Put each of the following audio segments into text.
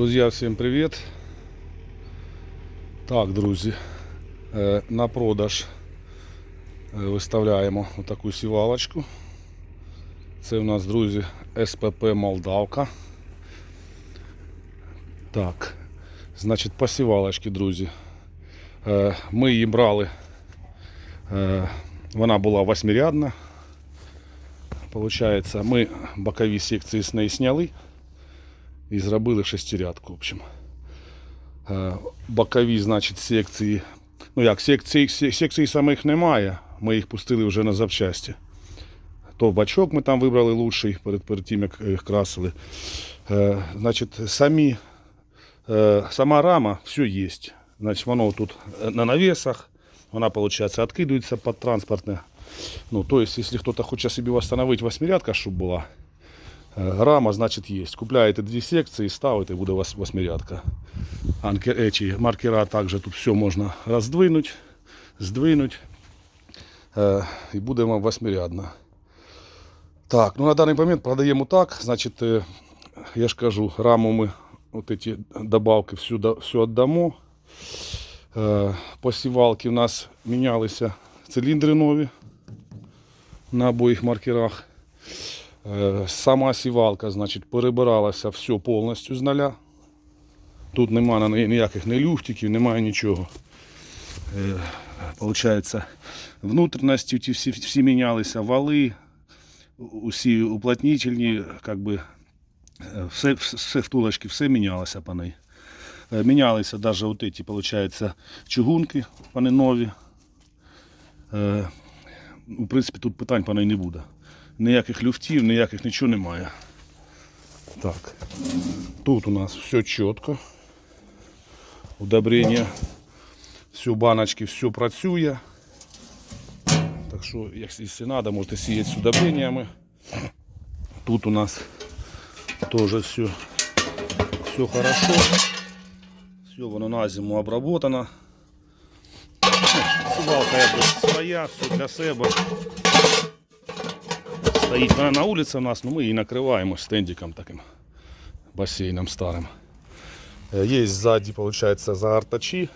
Друзья, всем привет! Так, друзі, е, на продаж е, виставляємо отаку сівалочку. Це у нас, друзі, СПП Молдавка. Так, значить, по сівалочці, друзі. Е, Ми її брали. Вона була восьмирядна. Получається, ми бокові секції з неї сняли і зробили шестирядку. В общем. Е, Бокові, значить, секції. Ну як, секцій, сек- секцій самих немає. Ми їх пустили вже на запчасті. То бачок ми там вибрали лучший перед, перед тим, як їх красили. Е, Значить, самі, е, сама рама, все є. Значить, воно тут е, на навесах. Вона, виходить, відкидується під транспортне. Ну, то если кто-то хоче собі восстановить восьмирядка, щоб була, е, рама, значить, є. Купляєте дві секції, ставите, буде у вас восьмирядка. Анкер, эти, маркера також тут все можна роздвинуть, здвинуть. Е, і буде вам восьмирядна. Так, ну на даний момент продаємо так. Значить, е, я ж кажу, раму ми от эти добавки всю, всю віддамо. Е, Посівалки у нас мінялися циліндри нові на обоїх маркерах. Е, Сама сівалка, значить, перебиралася все повністю з нуля. Тут немає ніяких ні люфтиків, немає нічого. Е, Получається, внутрішності ті всі, всі мінялися, вали, усі уплотнительні, как би, е, все, все втулочки, все мінялося по неї. Мінялися навіть от эти, получается, чугунки, вони нові. Е, в принципі, тут питань по неї не буде. Ніяких люфтів, ніяких нічого немає. Так. Тут у нас все чітко. Удобрення. Все, баночки, все працює. Так що, якщо треба, можете сіяти з удобреннями. Тут у нас теж все, все хорошо. Все воно на зиму обработано. Сівалка якби своя, все для себе. Стоїть вона на вулиці у нас, ну ми її накриваємо стендиком таким басейном старим. Е, Є ззаді, виходить, загартачі.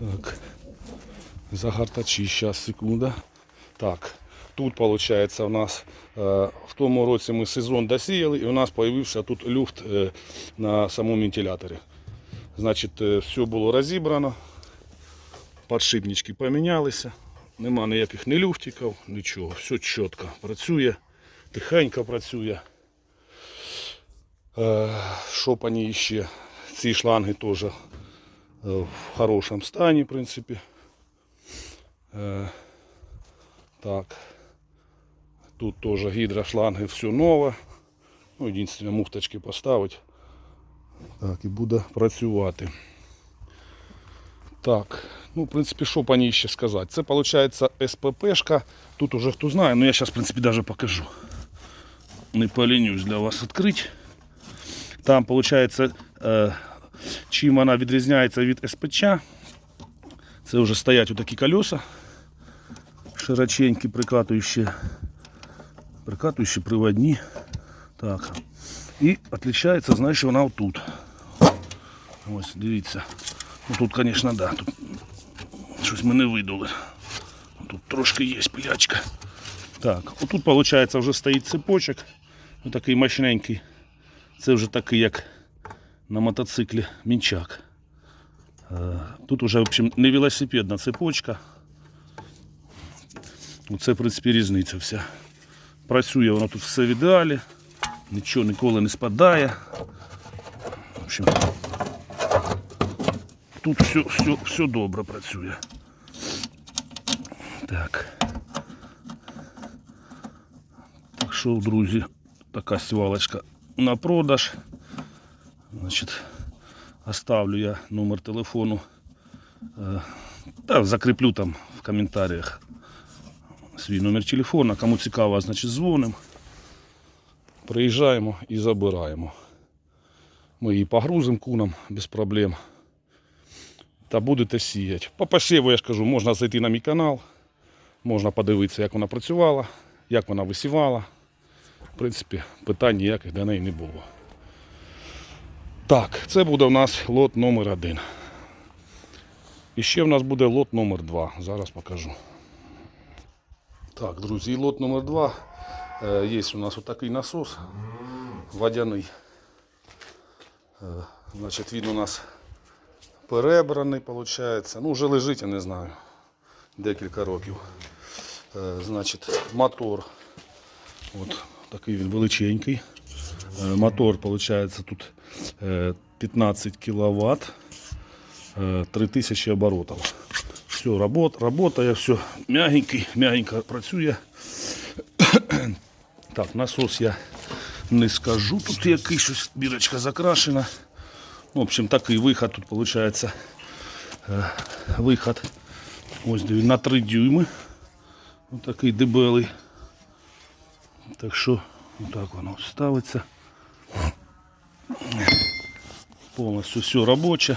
Так. Загартачі, зараз, секунда. Так, тут виходить у нас е, в тому році ми сезон досіяли і у нас з'явився тут люфт е, на самому вентиляторі. Значить, е, все було розібрано, подшипнички помінялися, нема ніяких ні люфтиків, нічого, все чітко працює, тихенько працює. Е, Що по ще? Ці шланги теж е, в хорошому стані, в принципі. Е, Так. Тут теж гідрошланги, все нове. Ну, єдине, муфточки поставити. Так, і буде працювати. Так, ну, в принципі, що по ній ще сказати? Це виходить СППшка. Тут уже хто знає, ну я зараз, в принципі, даже покажу. Не поленюсь для вас відкрити. Там, виходить, е, чим вона відрізняється від СПЧ. Це вже стоять отакі колеса. Широченькі, прикатуючі, прикатуючі приводні. Так. І відрізняється, знаєш, вона отут. Ось, дивіться. Ну тут, звісно, да, тут щось ми не видули. Тут трошки є пилячка. Так, отут, виходить, вже стоїть цепочок. Ось такий мощненький. Це вже такий, як на мотоциклі мінчак. Е, Тут вже в общем, не велосипедна цепочка. Оце, в принципі, різниця вся. Працює воно тут все в ідеалі, нічого ніколи не спадає. В общем, тут все, все, все добре працює. Так. Так що, друзі, така сівалочка на продаж. Значить, оставлю я номер телефону. Е, Та закріплю там в коментарях свій номер телефона. Кому цікаво, значить дзвонимо. Приїжджаємо і забираємо. Ми її погрузимо куном без проблем. Та будете сіяти. По посіву, я ж кажу, можна зайти на мій канал, можна подивитися, як вона працювала, як вона висівала. В принципі, питань ніяких до неї не було. Так, це буде у нас лот номер один. І ще в нас буде лот номер 2. Зараз покажу. Так, друзі, лот номер 2. Е, Є у нас отакий насос водяний. Е, Значить, він у нас перебраний, виходить. Ну, вже лежить, я не знаю. Декілька років. Е, Значить, мотор. От такий він величенький. Е, Мотор, виходить, тут е, 15 кВт, 3000 оборотів. Все, работ, работає, все м'ягенький, м'ягенько працює. Так, насос я не скажу. Тут який щось бірочка закрашена. В общем, такий виход тут виходить. Е, Виход. Ось на 3 дюйми. Ось такий дебелий. Так що, отак воно ставиться. Повністю все робоче.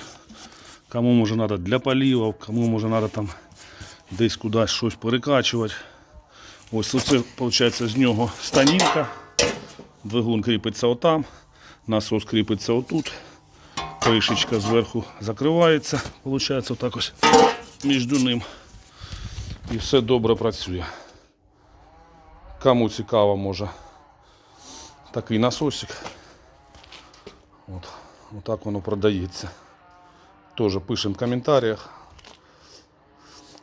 Кому може треба для полівів, кому може треба там десь кудись щось перекачувати. Ось це виходить з нього станінка. Двигун кріпиться отам, насос кріпиться отут. Кришечка зверху закривається, виходить отак ось між ним. І все добре працює. Кому цікаво, може такий насосик. От, отак воно продається. Теж пишемо в коментарях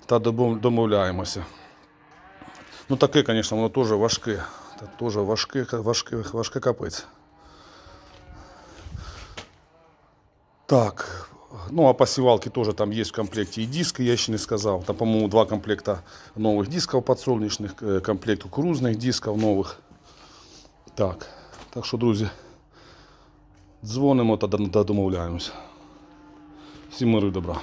та домовляємося. Ну таке, звісно, воно теж важке. Та теж важке, важке, важке капець. Так. Ну, а посівалки тоже там есть в комплекте и диски, я еще не сказал. Там, по-моему, два комплекта новых дисков подсолнечных, э, комплект кукурузных дисков новых. Так, так що, друзі, дзвонимо та домовляємося. Всім миру і добра.